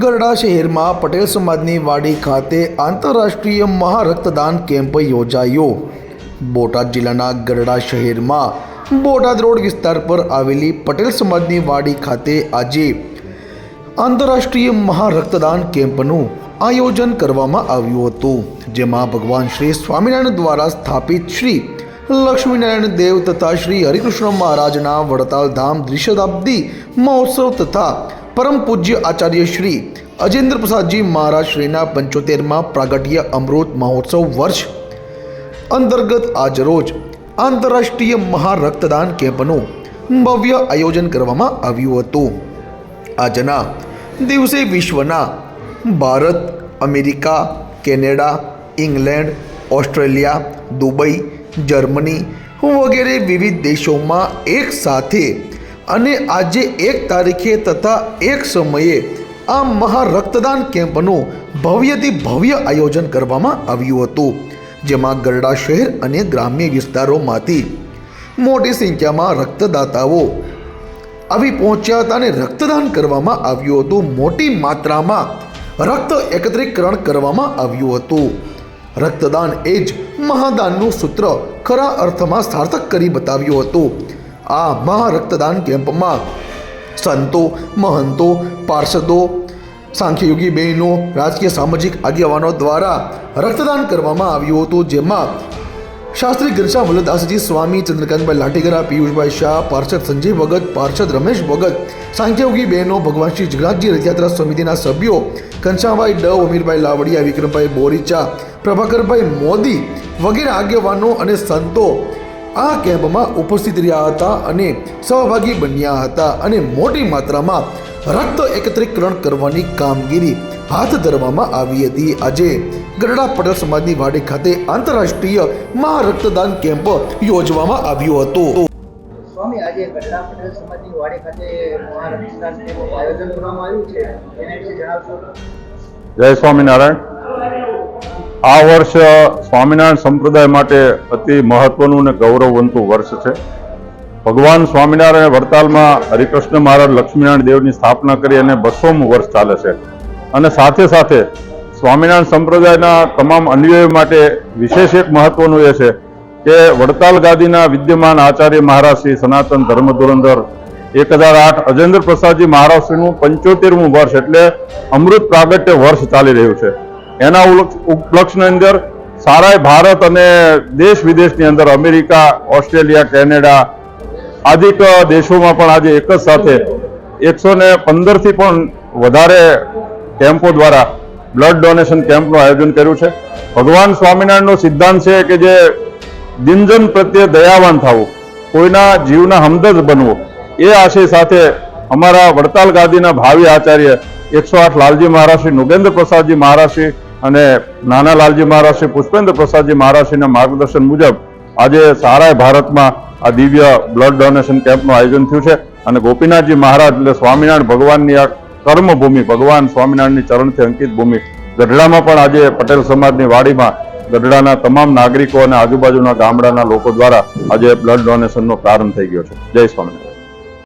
ગરડા શહેરમાં પટેલ સમાજની વાડી ખાતે આંતરરાષ્ટ્રીય મહારક્તદાન કેમ્પ યોજાયો. બોટાદ જિલ્લાના ગરડા શહેરમાં બોટાદ રોડ વિસ્તાર પર આવેલી પટેલ સમાજની વાડી ખાતે આજે આંતરરાષ્ટ્રીય મહારક્તદાન કેમ્પનું આયોજન કરવામાં આવ્યું હતું, જેમાં ભગવાન શ્રી સ્વામિનારાયણ દ્વારા સ્થાપિત શ્રી લક્ષ્મીનારાયણ દેવ તથા શ્રી હરિકૃષ્ણ મહારાજના વડતાલ ધામ દ્વિશતાબ્દી મહોત્સવ તથા પરમ પૂજ્ય આચાર્ય શ્રી અજેન્દ્ર પ્રસાદજી મહારાજ શ્રીના પંચોતેરમાં પ્રાગટ્ય અમૃત મહોત્સવ વર્ષ અંતર્ગત આજરોજ આંતરરાષ્ટ્રીય મહારક્તદાન કેમ્પનું ભવ્ય આયોજન કરવામાં આવ્યું હતું. આજના દિવસે વિશ્વના Bharat, America, Canada, England, Australia, Dubai, Germany વગેરે વિવિધ દેશોમાં એક સાથે અને આજે એક તારીખે તથા એક સમયે આ મહારક્તદાન કેમ્પનું ભવ્યથી ભવ્ય આયોજન કરવામાં આવ્યું હતું, જેમાં ગરડા શહેર અને ગ્રામ્ય વિસ્તારોમાંથી મોટી સંખ્યામાં રક્તદાતાઓ આવી પહોંચ્યા હતા અને રક્તદાન કરવામાં આવ્યું હતું. મોટી માત્રામાં રક્ત એકત્રીકરણ કરવામાં આવ્યું હતું. રક્તદાન એ જ મહાદાનનું સૂત્ર ખરા અર્થમાં સાર્થક કરી બતાવ્યું હતું. આ મહારક્તદાન કેમ્પમાં સંતો, મહંતો, પાર્ષદો, સાંખ્યયોગી બહેનો, રાજકીય સામાજિક આગેવાનો દ્વારા રક્તદાન કરવામાં આવ્યું હતું, જેમાં શાસ્ત્રી ગિરસા વલ્લદાસજી સ્વામી, ચંદ્રકાંતભાઈ લાઠીગરા પિયુષભાઈ શાહ, પાર્ષદ સંજય ભગત, પાર્ષદ રમેશ ભગત, સાંખ્યયોગી બહેનો ભગવાન શ્રી જગન્નાથજી રથયાત્રા સમિતિના સભ્યો, ઘનશ્યામભાઈ ડવ અમીરભાઈ લાવડિયા, વિક્રમભાઈ બોરીચા, પ્રભાકરભાઈ મોદી વગેરે આગેવાનો અને સંતો આ કેમ્પમાં ઉપસ્થિત રહ્યા હતા અને સહભાગી બન્યા હતા અને મોટી માત્રામાં રક્ત એકત્રીકરણ કરવાની કામગીરી હાથ ધરવામાં આવી હતી. આજે ગરડા પટેલ સમાજની વાડી ખાતે આંતરરાષ્ટ્રીય મહારક્તદાન કેમ્પ યોજવામાં આવ્યો હતો. સ્વામી આજે ગઢડા પટેલ સમાજની વાડી ખાતે મહારક્તદાન કેમ્પનું આયોજન કરવામાં આવ્યું છે. એને વિશે જણાવશો? જય સ્વામિનારાયણ. આ વર્ષ સ્વામિનારાયણ સંપ્રદાય માટે અતિ મહત્વનું અને ગૌરવવંતું વર્ષ છે. ભગવાન સ્વામિનારાયણ વડતાલમાં હરિકૃષ્ણ મહારાજ લક્ષ્મીનારાયણ દેવની સ્થાપના કરી અને બસોમું વર્ષ ચાલે છે. અને સાથે સાથે સ્વામિનારાયણ સંપ્રદાયના તમામ અન્વયો માટે વિશેષ એક મહત્વનું એ છે કે વડતાલ ગાદીના વિદ્યમાન આચાર્ય મહારાજ શ્રી સનાતન ધર્મ ધુરંધર એક હજાર આઠ અજેન્દ્ર પ્રસાદજી મહારાષ્ટ્રનું પંચોતેરમું વર્ષ એટલે અમૃત પ્રાગટ્ય વર્ષ ચાલી રહ્યું છે. એના ઉપલક્ષની અંદર સારાય ભારત અને દેશ વિદેશની અંદર અમેરિકા, ઓસ્ટ્રેલિયા, કેનેડા આદિક દેશોમાં પણ આજે એક જ સાથે એકસો ને પંદરથી પણ વધારે કેમ્પો દ્વારા બ્લડ ડોનેશન કેમ્પનું આયોજન કર્યું છે. ભગવાન સ્વામિનારાયણનો સિદ્ધાંત છે કે જે દિનજન પ્રત્યે દયાવાન થવું, કોઈના જીવના હમદર્દ બનવું, એ આશય સાથે અમારા વડતાલ ગાદીના ભાવિ આચાર્ય એકસો આઠ લાલજી મહારાજ, શ્રી નુગેન્દ્ર પ્રસાદજી મહારાજ, શ્રી અને નાના લાલજી મહારાજ શ્રી પુષ્પેન્દ્ર પ્રસાદજી મહારાજશ્રીના માર્ગદર્શન મુજબ આજે સારા ભારતમાં આ દિવ્ય બ્લડ ડોનેશન કેમ્પનું આયોજન થયું છે. અને ગોપીનાથજી મહારાજ એટલે સ્વામિનારાયણ ભગવાનની આ કર્મભૂમિ, ભગવાન સ્વામિનારાયણની ચરણથી અંકિત ભૂમિ. ગઢડામાં પણ આજે પટેલ સમાજની વાડીમાં ગઢડાના તમામ નાગરિકો અને આજુબાજુના ગામડાના લોકો દ્વારા આજે બ્લડ ડોનેશનનો પ્રારંભ થઈ ગયો છે. જય સ્વામિનારાયણ.